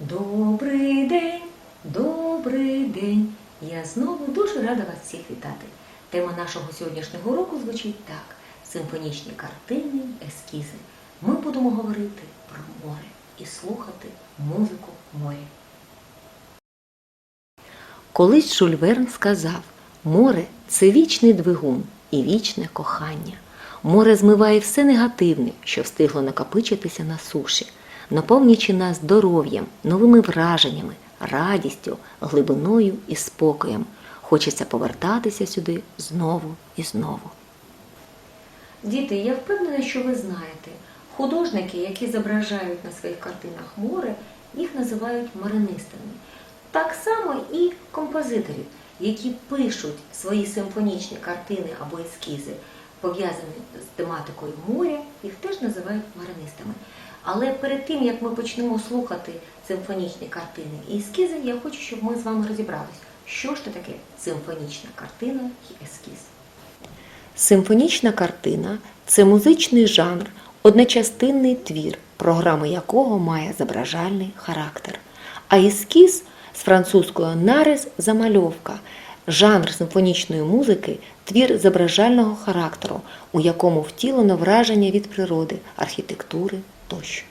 Добрий день, добрий день. Я знову дуже рада вас всіх вітати. Тема нашого сьогоднішнього уроку звучить так: симфонічні картини, ескізи. Ми будемо говорити про море і слухати музику моря. Колись Жюль Верн сказав: море це вічний двигун і вічне кохання. Море змиває все негативне, що встигло накопичитися на суші, наповнюючи нас здоров'ям, новими враженнями, радістю, глибиною і спокоєм. Хочеться повертатися сюди знову і знову. Діти, я впевнена, що ви знаєте, художники, які зображають на своїх картинах море, їх називають маринистами. Так само і композиторів, які пишуть свої симфонічні картини або ескізи, пов'язані з тематикою моря, їх теж називають маринистами. Але перед тим, як ми почнемо слухати симфонічні картини і ескізи, я хочу, щоб ми з вами розібралися, що ж це таке симфонічна картина і ескіз. Симфонічна картина це музичний жанр, одночастинний твір, програма якого має зображальний характер. А ескіз з французькою нарис замальовка, жанр симфонічної музики твір зображального характеру, у якому втілено враження від природи, архітектури тощо.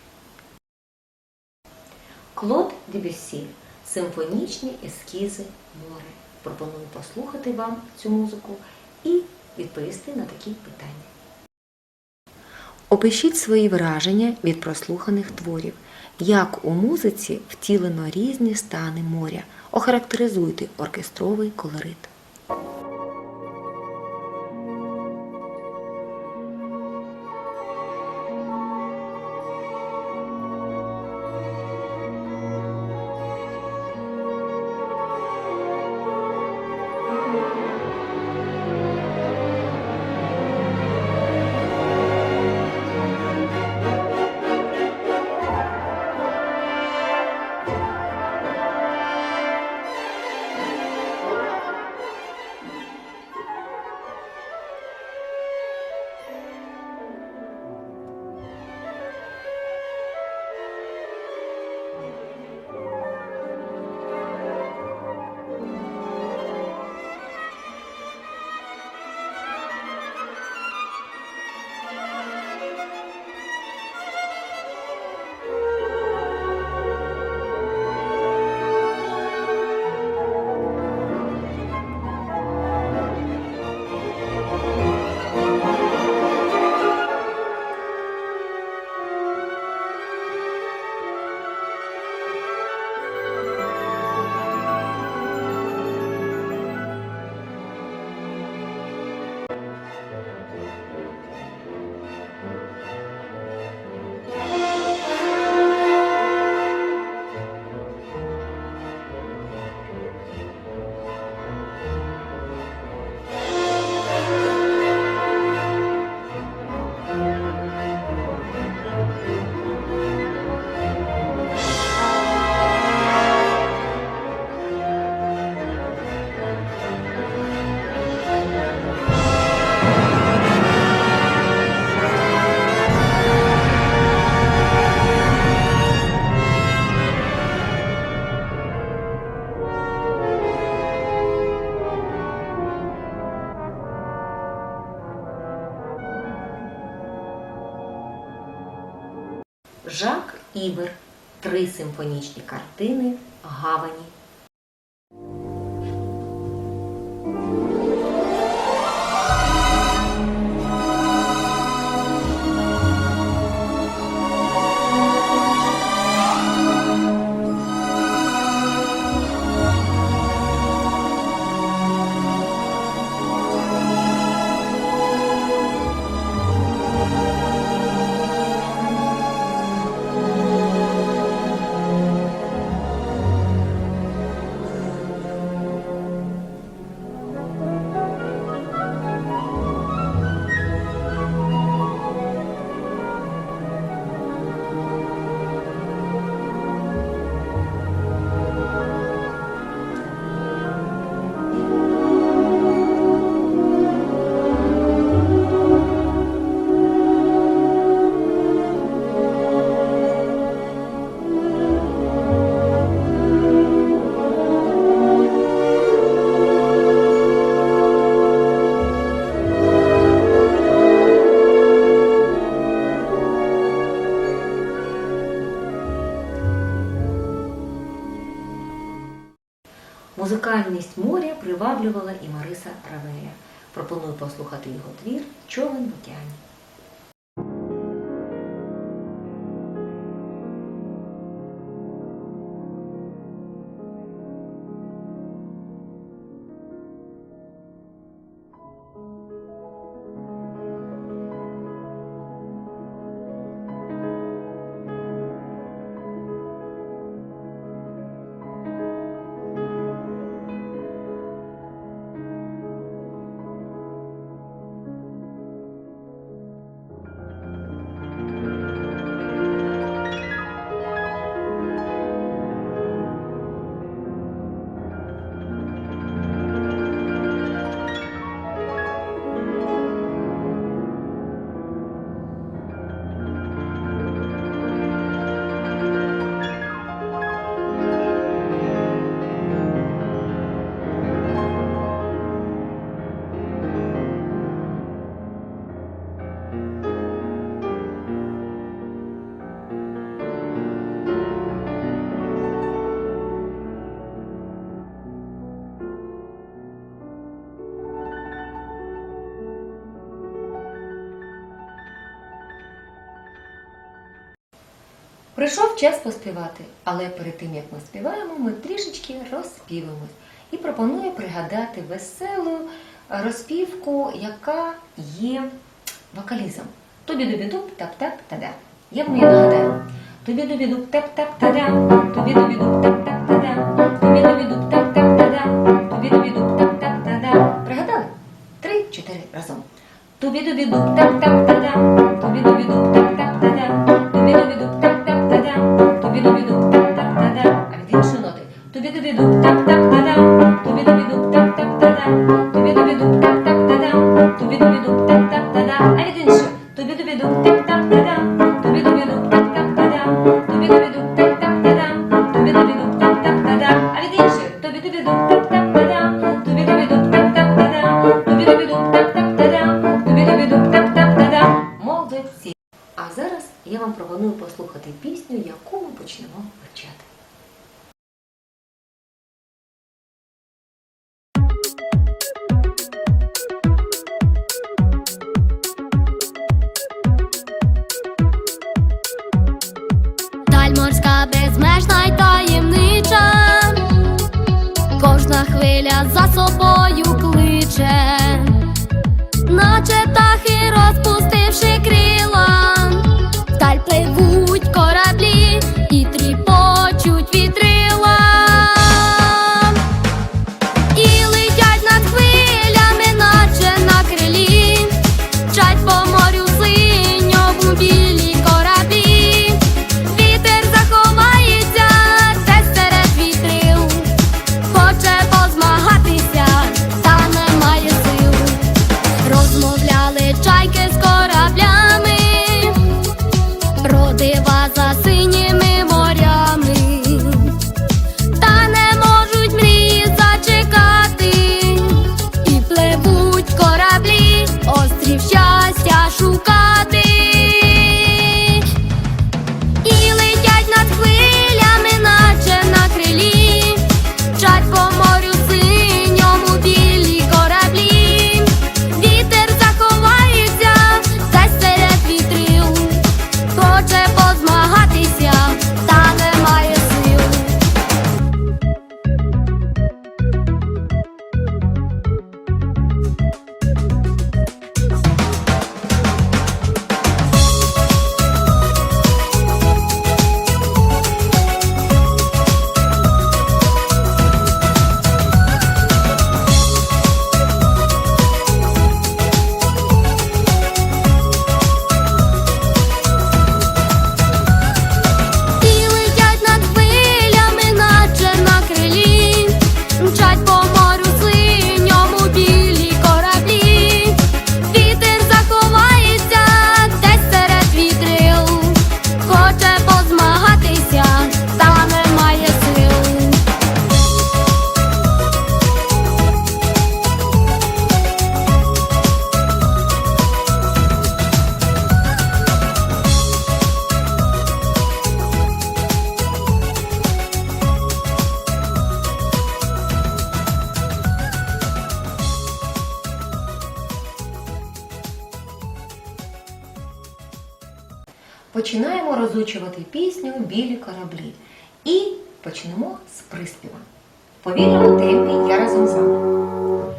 Клод Дебюссі Симфонічні ескізи море. Пропоную послухати вам цю музику і відповісти на такі питання. Опишіть свої враження від прослуханих творів. Як у музиці втілено різні стани моря. Охарактеризуйте оркестровий колорит. Жак Ібер. Три симфонічні картини Гавані. Приваблювала і Мариса Равеля. Пропоную послухати його твір Човен в океані. Прийшов час поспівати, але перед тим як ми співаємо, ми трішечки розспівимось. І пропоную пригадати веселу розпівку, яка є вокалізм. Тобі добі дуб тап тап тада. Я вам її нагадаю. Тобі добі дуб тап тап тада. Тобі добі дуб тап тап тада. Тобі добі дуб тап тап тада. Тобі добі дуб тап тап тада. Пригадали? Три, чотири разом. Тобі добі дуб тап тап тада. Тобі добі дуб тап тап тада. Тобі добі так, тап тап. А від іншої ноти. Тобі дуб так, тап собою кличе, починаємо розучувати пісню Білі кораблі. І почнемо з приспіва. Повільному темпі я разом з вами.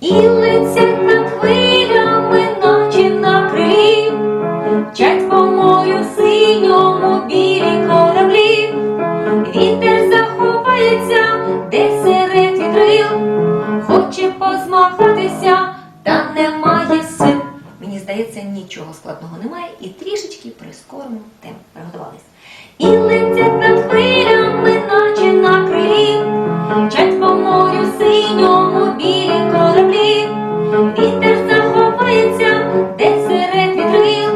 І летять нічого складного немає, і трішечки прискоримо темп. Приготувались. І летять над хвилями, наче на крилі, Мчать по морю синьому білі кораблі, Вітер захопається, де серед вітрил,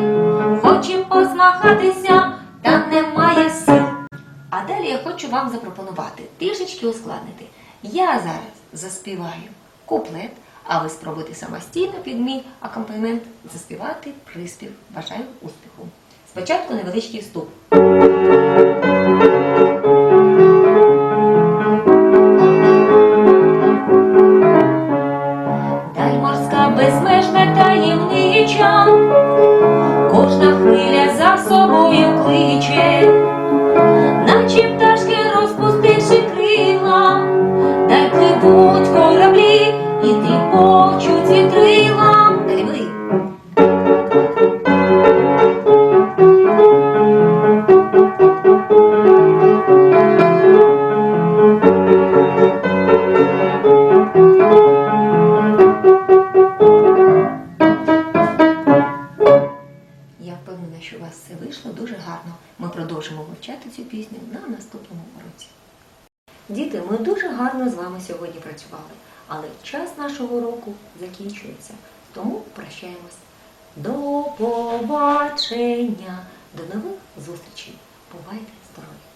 Хоче позмахатися, та немає сил. А далі я хочу вам запропонувати трішечки ускладнити. Я зараз заспіваю куплет, а ви спробуйте самостійно під мій акомпанемент заспівати приспів. Бажаю успіху. Спочатку невеличкий вступ. Діти, ми дуже гарно з вами сьогодні працювали, але час нашого уроку закінчується, тому прощаємось. До побачення, до нових зустрічей. Бувайте здорові!